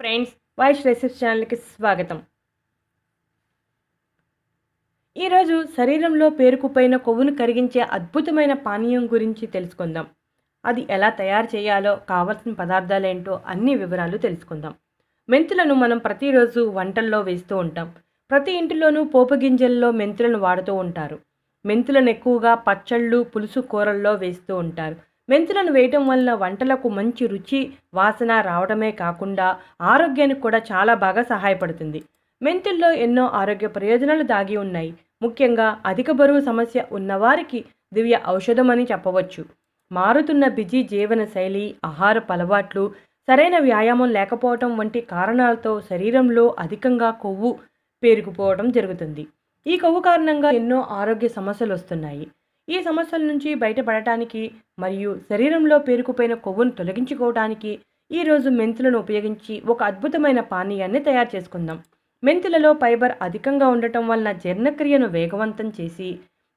Friends voice recipes ఛానల్కి స్వాగతం. ఈరోజు శరీరంలో పేరుకుపోయిన కొవ్వును కరిగించే అద్భుతమైన పానీయం గురించి తెలుసుకుందాం. అది ఎలా తయారు చేయాలో కావలసిన పదార్థాలేంటో అన్ని వివరాలు తెలుసుకుందాం. మెంతులను మనం ప్రతిరోజు వంటల్లో వేస్తూ ఉంటాం. ప్రతి ఇంటిలోనూ పోపు గింజల్లో మెంతులను వాడుతూ ఉంటారు. మెంతులను ఎక్కువగా పచ్చళ్ళు పులుసు కూరల్లో వేస్తూ ఉంటారు. మెంతులను వేయటం వల్ల వంటలకు మంచి రుచి వాసన రావడమే కాకుండా ఆరోగ్యానికి కూడా చాలా బాగా సహాయపడుతుంది. మెంతుల్లో ఎన్నో ఆరోగ్య ప్రయోజనాలు దాగి ఉన్నాయి. ముఖ్యంగా అధిక బరువు సమస్య ఉన్నవారికి దివ్య ఔషధం అని చెప్పవచ్చు. మారుతున్న బిజీ జీవన శైలి ఆహారపు అలవాట్లు సరైన వ్యాయామం లేకపోవటం వంటి కారణాలతో శరీరంలో అధికంగా కొవ్వు పేరుకుపోవడం జరుగుతుంది. ఈ కొవ్వు కారణంగా ఎన్నో ఆరోగ్య సమస్యలు వస్తున్నాయి. ఈ సమస్యల నుంచి బయటపడటానికి మరియు శరీరంలో పేరుకుపోయిన కొవ్వును తొలగించుకోవడానికి ఈరోజు మెంతులను ఉపయోగించి ఒక అద్భుతమైన పానీయాన్ని తయారు చేసుకుందాం. మెంతులలో ఫైబర్ అధికంగా ఉండటం వలన జీర్ణక్రియను వేగవంతం చేసి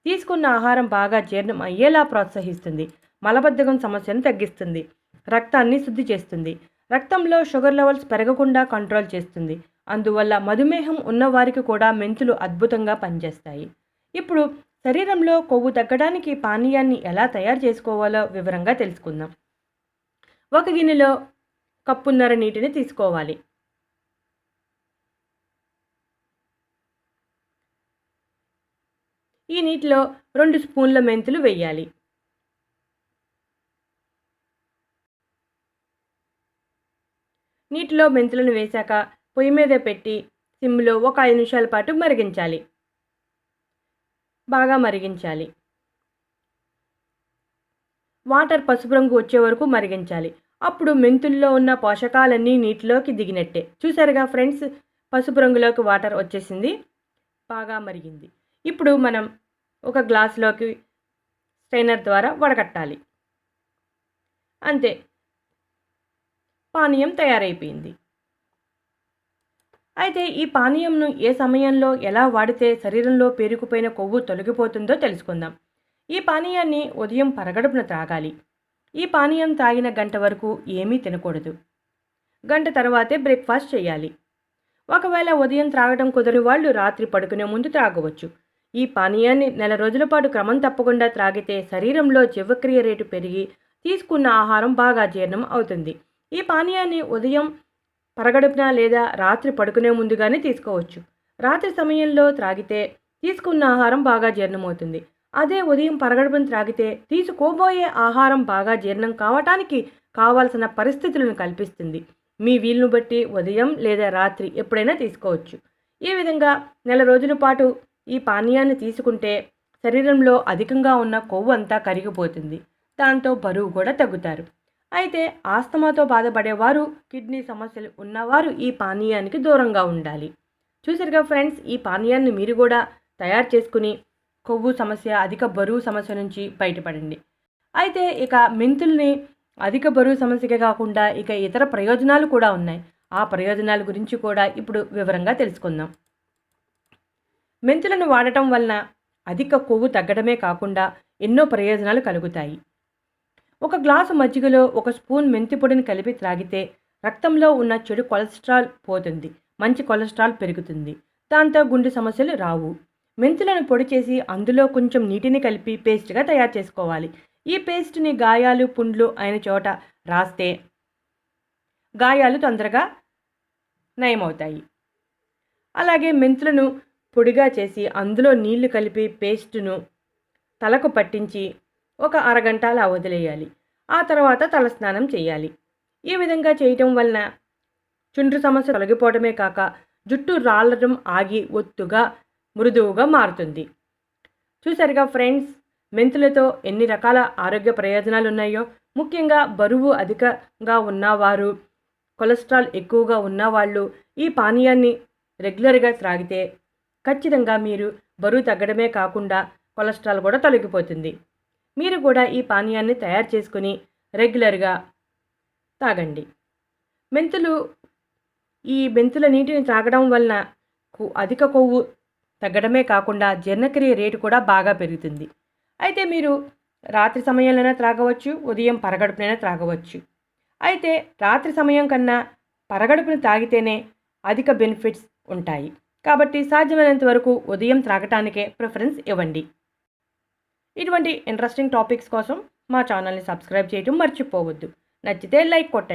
తీసుకున్న ఆహారం బాగా జీర్ణం అయ్యేలా ప్రోత్సహిస్తుంది. మలబద్ధకం సమస్యను తగ్గిస్తుంది. రక్తాన్ని శుద్ధి చేస్తుంది. రక్తంలో షుగర్ లెవెల్స్ పెరగకుండా కంట్రోల్ చేస్తుంది. అందువల్ల మధుమేహం ఉన్నవారికి కూడా మెంతులు అద్భుతంగా పనిచేస్తాయి. ఇప్పుడు శరీరంలో కొవ్వు తగ్గడానికి పానీయాన్ని ఎలా తయారు చేసుకోవాలో వివరంగా తెలుసుకుందాం. ఒక గిన్నెలో కప్పున్నర నీటిని తీసుకోవాలి. ఈ నీటిలో రెండు స్పూన్ల మెంతులు వేయాలి. నీటిలో మెంతులను వేశాక పొయ్యి మీద పెట్టి సిమ్లో ఒక ఐదు నిమిషాల పాటు మరిగించాలి. బాగా మరిగించాలి. వాటర్ పసుపు రంగు వచ్చే వరకు మరిగించాలి. అప్పుడు మెంతుల్లో ఉన్న పోషకాలన్నీ నీటిలోకి దిగినట్టే. చూసారుగా ఫ్రెండ్స్? పసుపు రంగులోకి వాటర్ వచ్చేసింది. బాగా మరిగింది. ఇప్పుడు మనం ఒక గ్లాసులోకి స్ట్రైనర్ ద్వారా వడకట్టాలి అంతే. పానీయం తయారైపోయింది. అయితే ఈ పానీయంను ఏ సమయంలో ఎలా వాడితే శరీరంలో పేరుకుపోయిన కొవ్వు తొలగిపోతుందో తెలుసుకుందాం. ఈ పానీయాన్ని ఉదయం పరగడుపున త్రాగాలి. ఈ పానీయం తాగిన గంట వరకు ఏమీ తినకూడదు. గంట తర్వాతే బ్రేక్ఫాస్ట్ చేయాలి. ఒకవేళ ఉదయం త్రాగడం కుదరని వాళ్ళు రాత్రి పడుకునే ముందు త్రాగవచ్చు. ఈ పానీయాన్ని నెల రోజుల పాటు క్రమం తప్పకుండా త్రాగితే శరీరంలో జీవక్రియ రేటు పెరిగి తీసుకున్న ఆహారం బాగా జీర్ణం అవుతుంది. ఈ పానీయాన్ని ఉదయం పరగడుపున లేదా రాత్రి పడుకునే ముందుగానే తీసుకోవచ్చు. రాత్రి సమయంలో త్రాగితే తీసుకున్న ఆహారం బాగా జీర్ణమవుతుంది. అదే ఉదయం పరగడుపున త్రాగితే తీసుకోబోయే ఆహారం బాగా జీర్ణం కావటానికి కావాల్సిన పరిస్థితులను కల్పిస్తుంది. మీ వీలును బట్టి ఉదయం లేదా రాత్రి ఎప్పుడైనా తీసుకోవచ్చు. ఈ విధంగా నెల రోజుల పాటు ఈ పానీయాన్ని తీసుకుంటే శరీరంలో అధికంగా ఉన్న కొవ్వు అంతా కరిగిపోతుంది. దాంతో బరువు కూడా తగ్గుతారు. అయితే ఆస్తమాతో బాధపడేవారు కిడ్నీ సమస్యలు ఉన్నవారు ఈ పానీయానికి దూరంగా ఉండాలి. చూసారుగా ఫ్రెండ్స్ ఈ పానీయాన్ని మీరు కూడా తయారు చేసుకుని కొవ్వు సమస్య అధిక బరువు సమస్య నుంచి బయటపడండి. అయితే ఇక మెంతుల్ని అధిక బరువు సమస్యకే కాకుండా ఇక ఇతర ప్రయోజనాలు కూడా ఉన్నాయి. ఆ ప్రయోజనాల గురించి కూడా ఇప్పుడు వివరంగా తెలుసుకుందాం. మెంతులను వాడటం వలన అధిక కొవ్వు తగ్గడమే కాకుండా ఎన్నో ప్రయోజనాలు కలుగుతాయి. ఒక గ్లాసు మజ్జిగలో ఒక స్పూన్ మెంతి పొడిని కలిపి త్రాగితే రక్తంలో ఉన్న చెడు కొలెస్ట్రాల్ పోతుంది. మంచి కొలెస్ట్రాల్ పెరుగుతుంది. దాంతో గుండె సమస్యలు రావు. మెంతులను పొడి చేసి అందులో కొంచెం నీటిని కలిపి పేస్ట్గా తయారు చేసుకోవాలి. ఈ పేస్ట్ని గాయాలు పుండ్లు అయిన చోట రాస్తే గాయాలు తొందరగా నయమవుతాయి. అలాగే మెంతులను పొడిగా చేసి అందులో నీళ్ళు కలిపి పేస్టును తలకు పట్టించి ఒక అరగంట అలా వదిలేయాలి. ఆ తర్వాత తలస్నానం చేయాలి. ఈ విధంగా చేయటం వలన చుండ్రు సమస్య తొలగిపోవడమే కాక జుట్టు రాలడం ఆగి ఒత్తుగా మృదువుగా మారుతుంది. చూసారుగా ఫ్రెండ్స్ మెంతులతో ఎన్ని రకాల ఆరోగ్య ప్రయోజనాలు ఉన్నాయో? ముఖ్యంగా బరువు అధికంగా ఉన్నవారు కొలెస్ట్రాల్ ఎక్కువగా ఉన్నవాళ్ళు ఈ పానీయాన్ని రెగ్యులర్గా త్రాగితే ఖచ్చితంగా మీరు బరువు తగ్గడమే కాకుండా కొలెస్ట్రాల్ కూడా తొలగిపోతుంది. మీరు కూడా ఈ పానీయాన్ని తయారు చేసుకుని రెగ్యులర్గా తాగండి. మెంతులు ఈ మెంతుల నీటిని తాగడం వలన అధిక కొవ్వు తగ్గడమే కాకుండా జీర్ణక్రియ రేటు కూడా బాగా పెరుగుతుంది. అయితే మీరు రాత్రి సమయంలోనే త్రాగవచ్చు ఉదయం పరగడుపునైనా త్రాగవచ్చు. అయితే రాత్రి సమయం కన్నా పరగడుపును తాగితేనే అధిక బెనిఫిట్స్ ఉంటాయి. కాబట్టి సాధ్యమైనంత వరకు ఉదయం త్రాగటానికే ప్రిఫరెన్స్ ఇవ్వండి. ఇటువంటి ఇంట్రెస్టింగ్ టాపిక్స్ కోసం మా ఛానల్ని సబ్స్క్రైబ్ చేయడం మర్చిపోవద్దు. నచ్చితే లైక్ కొట్టండి.